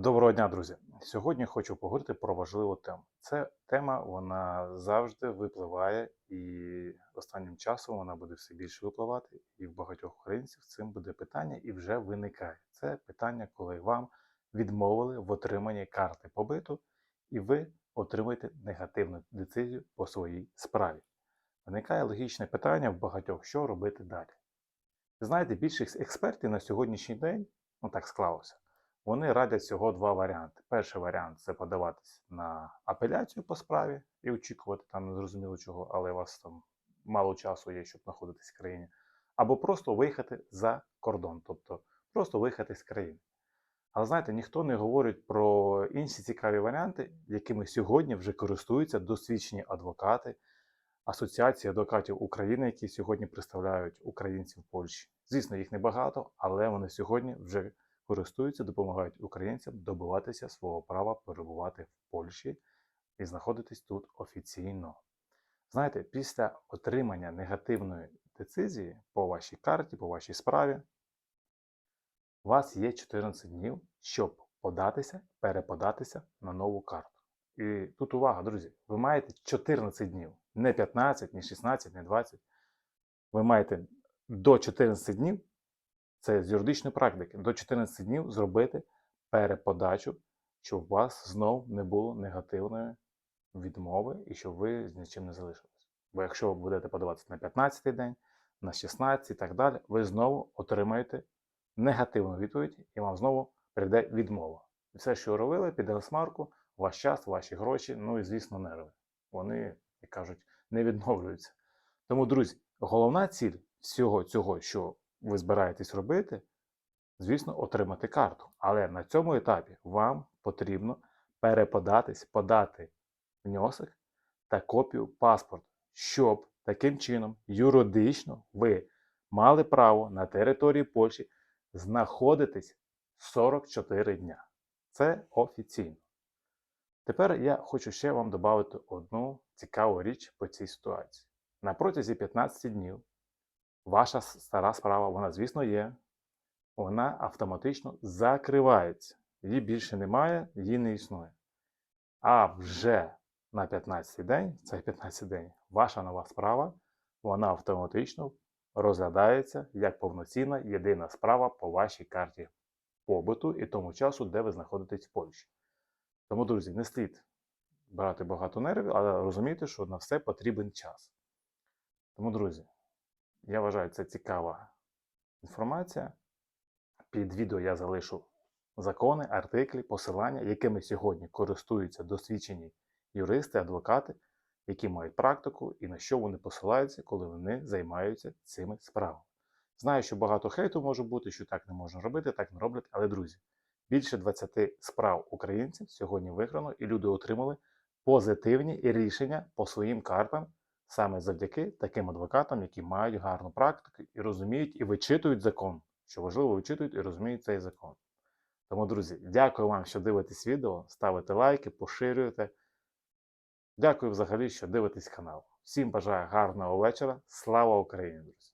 Доброго дня, друзі. Сьогодні хочу поговорити про важливу тему. Це тема вона завжди випливає, і останнім часом вона буде все більше випливати. І в багатьох українців цим буде питання і вже виникає. Це питання, коли вам відмовили в отриманні карти побиту, і ви отримаєте негативну децизію по своїй справі. Виникає логічне питання в багатьох, що робити далі. Знаєте, більшість експертів на сьогоднішній день, ну так склалося. Вони радять всього два варіанти. Перший варіант це подаватись на апеляцію по справі і очікувати там незрозуміло чого, але у вас там мало часу є, щоб знаходитись в країні. Або просто виїхати за кордон, тобто просто виїхати з країни. Але знаєте, ніхто не говорить про інші цікаві варіанти, якими сьогодні вже користуються досвідчені адвокати Асоціації адвокатів України, які сьогодні представляють українців в Польщі. Звісно, їх небагато, але вони сьогодні вже користуються, допомагають українцям добиватися свого права перебувати в Польщі і знаходитись тут офіційно. Знаєте, після отримання негативної децизії по вашій карті, по вашій справі, у вас є 14 днів, щоб податися, переподатися на нову карту. І тут увага, друзі, ви маєте 14 днів, не 15, не 16, не 20. Ви маєте до 14 днів це з юридичної практики до 14 днів зробити переподачу, щоб у вас знов не було негативної відмови і щоб ви з нічим не залишились. Бо якщо ви будете подаватися на 15 день, на 16 і так далі, ви знову отримаєте негативну відповідь і вам знову прийде відмова. І все, що ви робили, піде на смарку, ваш час, ваші гроші, ну і, звісно, нерви. Вони, як кажуть, не відновлюються. Тому, друзі, головна ціль всього цього, що ви збираєтесь робити, звісно, отримати карту. Але на цьому етапі вам потрібно переподатись, подати внесок та копію паспорту, щоб таким чином юридично ви мали право на території Польщі знаходитись 44 дня. Це офіційно. Тепер я хочу ще вам додати одну цікаву річ по цій ситуації. На протязі 15 днів ваша стара справа, вона, звісно, є, вона автоматично закривається. Її більше немає, її не існує. А вже на 15 день, цей 15 день, ваша нова справа, вона автоматично розглядається як повноцінна єдина справа по вашій карті побуту і тому часу, де ви знаходитесь в Польщі. Тому, друзі, не слід брати багато нервів, але розумійте, що на все потрібен час. Тому, друзі, я вважаю, це цікава інформація. Під відео я залишу закони, артиклі, посилання, якими сьогодні користуються досвідчені юристи, адвокати, які мають практику і на що вони посилаються, коли вони займаються цими справами. Знаю, що багато хейту може бути, що так не можна робити, так не роблять, але, друзі, більше 20 справ українців сьогодні виграно, і люди отримали позитивні рішення по своїм картам саме завдяки таким адвокатам, які мають гарну практику і розуміють і вичитують закон. Що важливо, вичитують і розуміють цей закон. Тому, друзі, дякую вам, що дивитесь відео, ставите лайки, поширюєте. Дякую взагалі, що дивитесь канал. Всім бажаю гарного вечора. Слава Україні, друзі!